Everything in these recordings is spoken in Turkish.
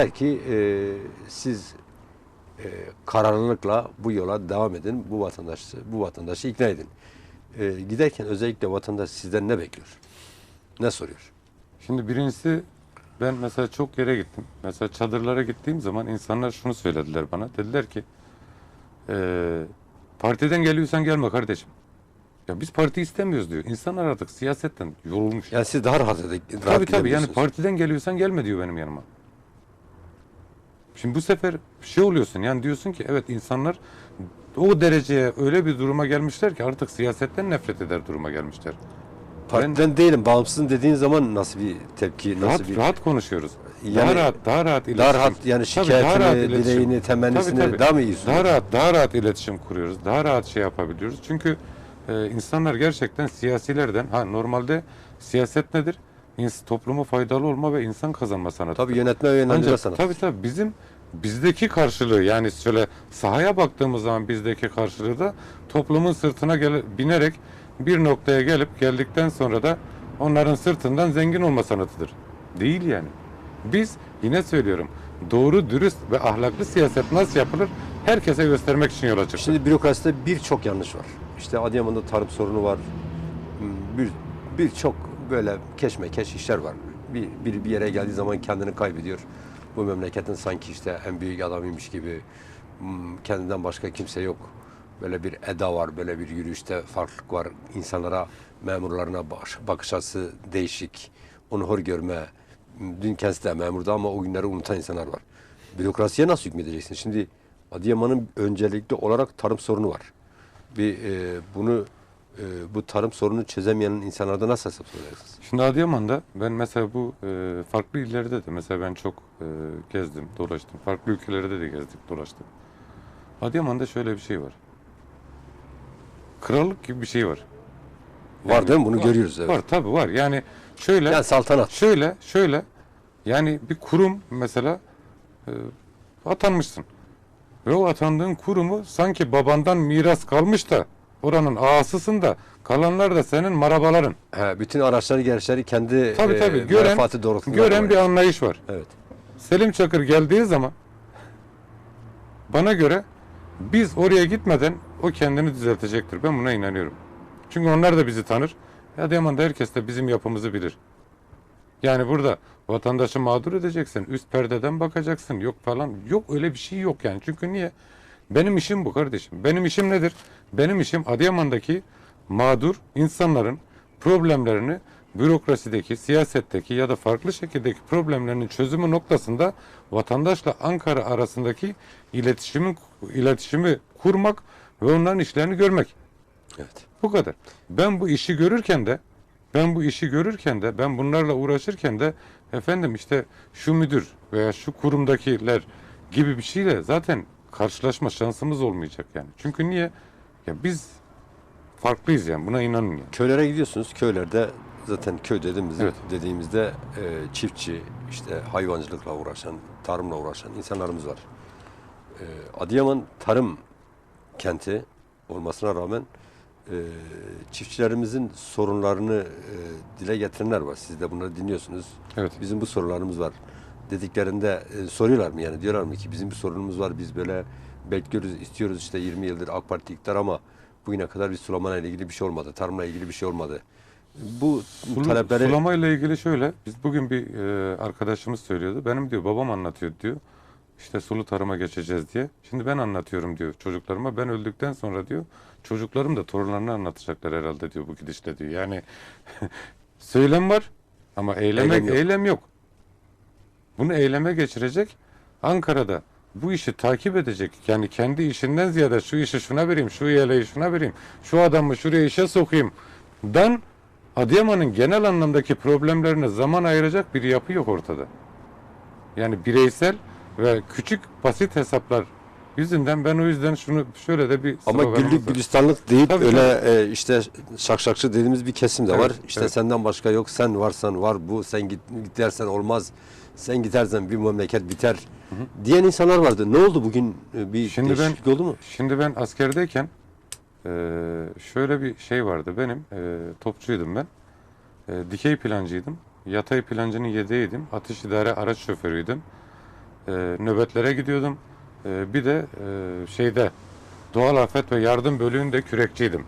Belki e, siz e, kararlılıkla bu yola devam edin. Bu vatandaşı bu vatandaşı ikna edin. E, giderken özellikle vatandaş sizden ne bekliyor? Ne soruyor? Şimdi birincisi ben mesela çok yere gittim. Mesela çadırlara gittiğim zaman insanlar şunu söylediler bana. Dediler ki eee, partiden geliyorsan gelme kardeşim. Ya biz parti istemiyoruz diyor. İnsanlar artık siyasetten yorulmuş. Yani siz daha rahat edin. tabii tabii yani partiden geliyorsan gelme diyor benim yanıma. Şimdi bu sefer şey oluyorsun yani diyorsun ki evet insanlar o dereceye öyle bir duruma gelmişler ki artık siyasetten nefret eder duruma gelmişler. Partiden değilim, bağımsızım dediğin zaman nasıl bir tepki, nasıl Rahat bir rahat konuşuyoruz. Yani daha rahat, daha rahat iletişim. daha rahat yani Tabii, daha rahat şikayetini, dileğini, temennisini Tabii, tabii. daha mı iyi Daha rahat, daha rahat iletişim kuruyoruz. Daha rahat şey yapabiliyoruz. Çünkü e, insanlar gerçekten siyasilerden, ha normalde siyaset nedir? İns, topluma faydalı olma ve insan kazanma sanatı. Tabii yönetme ve yönlendirme Ancak sanatı. tabii tabii bizim bizdeki karşılığı yani şöyle sahaya baktığımız zaman bizdeki karşılığı da toplumun sırtına gele, binerek bir noktaya gelip geldikten sonra da onların sırtından zengin olma sanatıdır. Değil yani. Biz yine söylüyorum doğru, dürüst ve ahlaklı siyaset nasıl yapılır herkese göstermek için yola çıktık. Şimdi bürokraside birçok yanlış var. İşte Adıyaman'da tarım sorunu var. Hmm, Bir birçok böyle keşmekeş işler var. Bir, bir bir yere geldiği zaman kendini kaybediyor. Bu memleketin sanki işte en büyük adamıymış gibi hmm, kendinden başka kimse yok. Böyle bir eda var, böyle bir yürüyüşte farklılık var. İnsanlara, memurlarına bakış, açısı değişik. Onu hor görme. Dün kendisi de memurdu ama o günleri unutan insanlar var. Bürokrasiye nasıl hükmedeceksin? Şimdi Adıyaman'ın öncelikli olarak tarım sorunu var. Bir e, bunu e, bu tarım sorununu çözemeyen insanlarda nasıl hesap soracaksınız? Şimdi Adıyaman'da ben mesela bu e, farklı illerde de mesela ben çok e, gezdim, dolaştım. Farklı ülkelerde de gezdik, dolaştık. Adıyaman'da şöyle bir şey var. Krallık gibi bir şey var. Var değil mi? Bunu var, görüyoruz. Evet. Var tabii var. Yani şöyle Yani saltanat. şöyle şöyle yani bir kurum mesela e, atanmışsın. Ve o atandığın kurumu sanki babandan miras kalmış da oranın ağasısın da kalanlar da senin marabaların. He, bütün araçları gereçleri kendi Tabii e, tabii gören, menfaati doğrultusunda gören bir kullanıyor. anlayış var. Evet. Selim Çakır geldiği zaman bana göre biz oraya gitmeden o kendini düzeltecektir. Ben buna inanıyorum. Çünkü onlar da bizi tanır. Adıyaman'da herkes de bizim yapımızı bilir. Yani burada vatandaşı mağdur edeceksin. Üst perdeden bakacaksın. Yok falan. Yok öyle bir şey yok yani. Çünkü niye? Benim işim bu kardeşim. Benim işim nedir? Benim işim Adıyaman'daki mağdur insanların problemlerini bürokrasideki, siyasetteki ya da farklı şekildeki problemlerinin çözümü noktasında vatandaşla Ankara arasındaki iletişimi iletişimi kurmak ve onların işlerini görmek. Evet. Bu kadar. Ben bu işi görürken de ben bu işi görürken de ben bunlarla uğraşırken de efendim işte şu müdür veya şu kurumdakiler gibi bir şeyle zaten karşılaşma şansımız olmayacak yani. Çünkü niye? Ya biz farklıyız yani buna inanın yani. Köylere gidiyorsunuz. Köylerde zaten köy dediğimizde, Evet. dediğimizde e, çiftçi, işte hayvancılıkla uğraşan, tarımla uğraşan insanlarımız var. E, Adıyaman tarım kenti olmasına rağmen e, çiftçilerimizin sorunlarını e, dile getirenler var. Siz de bunları dinliyorsunuz. Evet. Bizim bu sorularımız var dediklerinde e, soruyorlar mı yani diyorlar mı ki bizim bir sorunumuz var biz böyle bekliyoruz istiyoruz işte 20 yıldır AK Parti iktidar ama bugüne kadar bir sulamayla ilgili bir şey olmadı tarımla ilgili bir şey olmadı. Bu Sulu- talepleri Sulama ile ilgili şöyle, biz bugün bir e, arkadaşımız söylüyordu. Benim diyor babam anlatıyor diyor. İşte sulu tarıma geçeceğiz diye. Şimdi ben anlatıyorum diyor çocuklarıma. Ben öldükten sonra diyor çocuklarım da torunlarına anlatacaklar herhalde diyor bu gidişle diyor. Yani söylem var ama Eylem eylem, yok. yok. Bunu eyleme geçirecek. Ankara'da bu işi takip edecek. Yani kendi işinden ziyade şu işi şuna vereyim, şu yeleği şuna vereyim, şu adamı şuraya işe sokayım. Dan Adıyaman'ın genel anlamdaki problemlerine zaman ayıracak bir yapı yok ortada. Yani bireysel ve küçük basit hesaplar yüzünden ben o yüzden şunu şöyle de bir ama güllük gülistanlık deyip Tabii, öyle e, işte şakşakçı dediğimiz bir kesim de Evet, var. İşte evet. senden başka yok sen varsan var bu sen git, git dersen olmaz. Sen gidersen bir memleket biter diyen insanlar vardı. Ne oldu bugün e, bir Şimdi ben- oldu mu? Şimdi ben askerdeyken eee, şöyle bir şey vardı benim. eee, topçuydum ben. Eee, dikey plancıydım. Yatay plancının yedeğiydim. Atış idare araç şoförüydüm. e, nöbetlere gidiyordum. E, bir de e, şeyde doğal afet ve yardım bölüğünde kürekçiydim.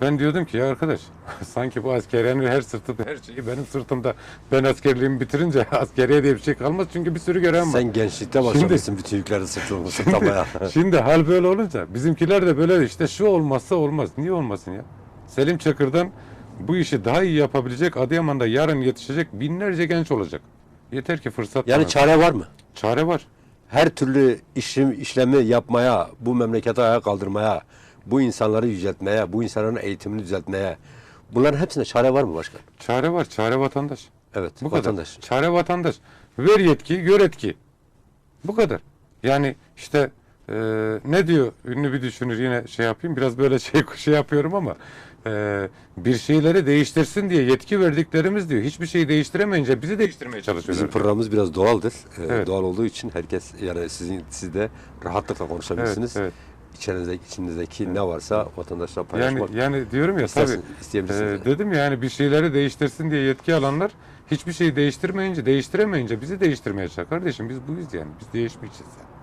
Ben diyordum ki ya arkadaş sanki bu askeriyenin her sırtımda her şeyi benim sırtımda. Ben askerliğimi bitirince askeriye diye bir şey kalmaz çünkü bir sürü görevim var. Sen gençlikte başlamışsın bütün yükleri sırtını sırtlamaya. Şimdi hal böyle olunca bizimkiler de böyle işte şu olmazsa olmaz. Niye olmasın ya? Selim Çakır'dan bu işi daha iyi yapabilecek Adıyaman'da yarın yetişecek binlerce genç olacak. Yeter ki fırsat yani bana. çare var mı? çare var. Her türlü işim, işlemi yapmaya, bu memleketi ayağa kaldırmaya, bu insanları yüceltmeye, bu insanların eğitimini düzeltmeye. Bunların hepsine çare var mı başkan? Çare var. Çare vatandaş. Evet, Bu vatandaş. kadar. Çare vatandaş. Ver yetki, gör etki. Bu kadar. Yani işte e, ne diyor ünlü bir düşünür yine şey yapayım biraz böyle şey şey yapıyorum ama e, bir şeyleri değiştirsin diye yetki verdiklerimiz diyor. Hiçbir şeyi değiştiremeyince bizi değiştirmeye çalışıyorlar. Bizim programımız biraz doğaldır. Ee, Evet. Doğal olduğu için herkes yani sizin siz de rahatlıkla konuşabilirsiniz. Evet, İçinizdeki, içinizdeki ne varsa vatandaşla Yani paylaşmak. yani diyorum ya tabii. E, dedim ya yani bir şeyleri değiştirsin diye yetki alanlar hiçbir şeyi değiştirmeyince, değiştiremeyince bizi değiştirmeye çalışıyor. Kardeşim biz buyuz yani. Biz değişmeyeceğiz yani.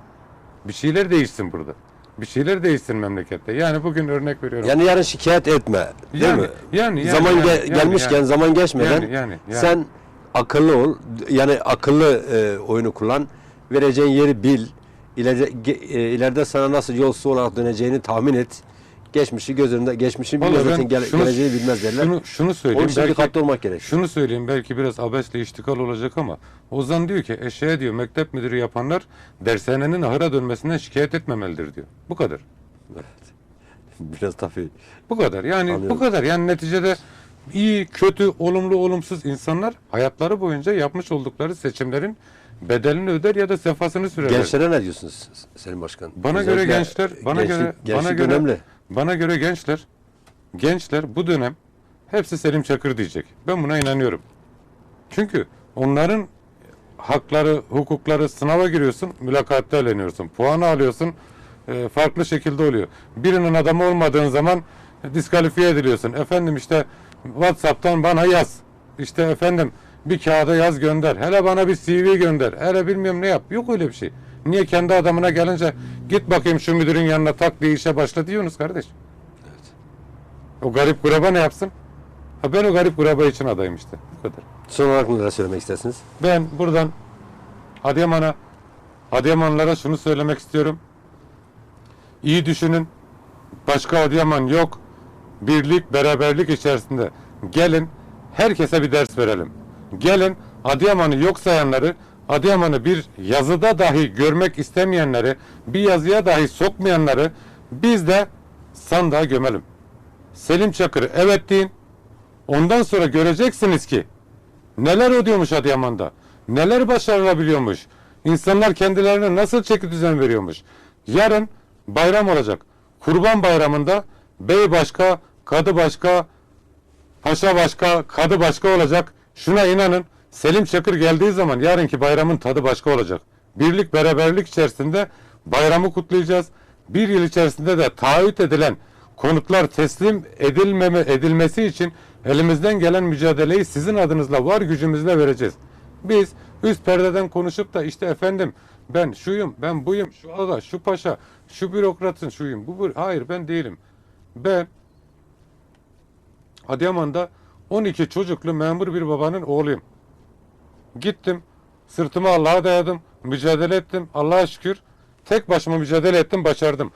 Bir şeyler değişsin burada. Bir şeyler değişsin memlekette. Yani bugün örnek veriyorum. Yani yarın şikayet etme. Değil Yani, mi? yani, yani, zaman yani, ge- yani, gelmişken yani. zaman geçmeden Yani, yani, yani. sen akıllı ol. Yani akıllı e, oyunu kullan. Vereceğin yeri bil. İleride, e, ileride sana nasıl yolsuz olarak döneceğini tahmin et. Geçmişi göz önünde, geçmişin Vallahi bilmez ben zaten gele- şunu- geleceğini bilmez derler. Şunu, şunu Onun söyleyeyim. için belki- dikkatli olmak gerek. Şunu söyleyeyim belki biraz abesle iştikal olacak ama Ozan diyor ki eşeğe diyor mektep müdürü yapanlar dershanenin ahıra dönmesinden şikayet etmemelidir diyor. Bu kadar. Biraz tabii. Bu kadar. Yani Anlıyorum. bu kadar. Yani neticede iyi, kötü, olumlu, olumsuz insanlar hayatları boyunca yapmış oldukları seçimlerin bedelini öder ya da sefasını sürerler. Gençlere ne diyorsunuz Selim Başkan? Bana göre gençler, bana göre bana gençlik göre önemli. Bana göre gençler gençler bu dönem hepsi Selim Çakır diyecek. Ben buna inanıyorum. Çünkü onların hakları, hukukları sınava giriyorsun, mülakatta eleniyorsun. Puanı alıyorsun, e, farklı şekilde oluyor. Birinin adamı olmadığın zaman diskalifiye ediliyorsun. Efendim işte WhatsApp'tan bana yaz. İşte efendim bir kağıda yaz gönder. Hele bana bir CV gönder. Hele bilmiyorum ne yap. Yok öyle bir şey. Niye kendi adamına gelince git bakayım şu müdürün yanına tak diye işe başla diyorsunuz kardeş. O garip kuraba ne yapsın? Ha ben o garip kuraba için adayım işte. Bu kadar. Son olarak neler söylemek istersiniz? Ben buradan Adıyaman'a Adıyamanlılara şunu söylemek istiyorum. İyi düşünün. Başka Adıyaman yok. Birlik, beraberlik içerisinde. Gelin herkese bir ders verelim. Gelin Adıyaman'ı yok sayanları, Adıyaman'ı bir yazıda dahi görmek istemeyenleri, bir yazıya dahi sokmayanları biz de sandığa gömelim. Selim Çakır'ı evet deyin. Ondan sonra göreceksiniz ki Neler oluyormuş Adıyaman'da? Neler başarılabiliyormuş? İnsanlar kendilerine nasıl çeki düzen veriyormuş? Yarın bayram olacak. Kurban bayramında bey başka, kadı başka, paşa başka, kadı başka olacak. Şuna inanın Selim Çakır geldiği zaman yarınki bayramın tadı başka olacak. Birlik beraberlik içerisinde bayramı kutlayacağız. Bir yıl içerisinde de taahhüt edilen konutlar teslim edilmeme edilmesi için elimizden gelen mücadeleyi sizin adınızla var gücümüzle vereceğiz. Biz üst perdeden konuşup da işte efendim ben şuyum, ben buyum, şu aga, şu paşa, şu bürokratın şuyum, bu, bu hayır ben değilim. Ben Adıyaman'da 12 çocuklu memur bir babanın oğluyum. Gittim, sırtımı Allah'a dayadım, mücadele ettim. Allah'a şükür tek başıma mücadele ettim, başardım.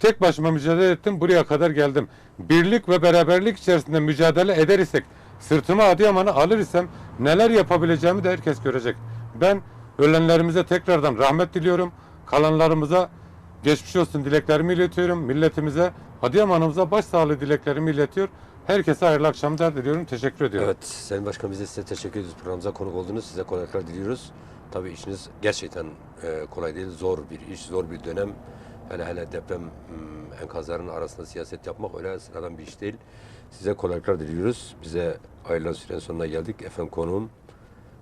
Tek başıma mücadele ettim, buraya kadar geldim. Birlik ve beraberlik içerisinde mücadele eder isek, sırtıma Adıyaman'ı alır isem neler yapabileceğimi de herkes görecek. Ben ölenlerimize tekrardan rahmet diliyorum. Kalanlarımıza geçmiş olsun dileklerimi iletiyorum. Milletimize, Adıyaman'ımıza başsağlığı dileklerimi iletiyor. Herkese hayırlı akşamlar diliyorum. Teşekkür ediyorum. Evet, Sayın Başkan biz de size teşekkür ediyoruz. Programımıza konuk oldunuz. Size kolaylıklar diliyoruz. Tabii işiniz gerçekten e, kolay değil. Zor bir iş, zor bir dönem. Hele hele deprem hmm, enkazlarının arasında siyaset yapmak öyle sıradan bir iş değil. Size kolaylıklar diliyoruz. Bize ayrılan sürenin sonuna geldik. Efendim konuğum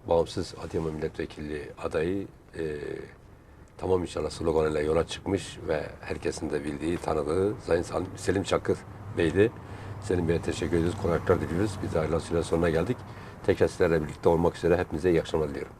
bağımsız Adıyaman Milletvekili adayı e, tamam inşallah sloganıyla yola çıkmış ve herkesin de bildiği, tanıdığı Sayın Selim Çakır Bey'di. Selim Bey'e teşekkür ediyoruz, kolaylıklar diliyoruz. Biz ayrılan sürenin sonuna geldik. Tekrar sizlerle birlikte olmak üzere hepinize iyi akşamlar diliyorum.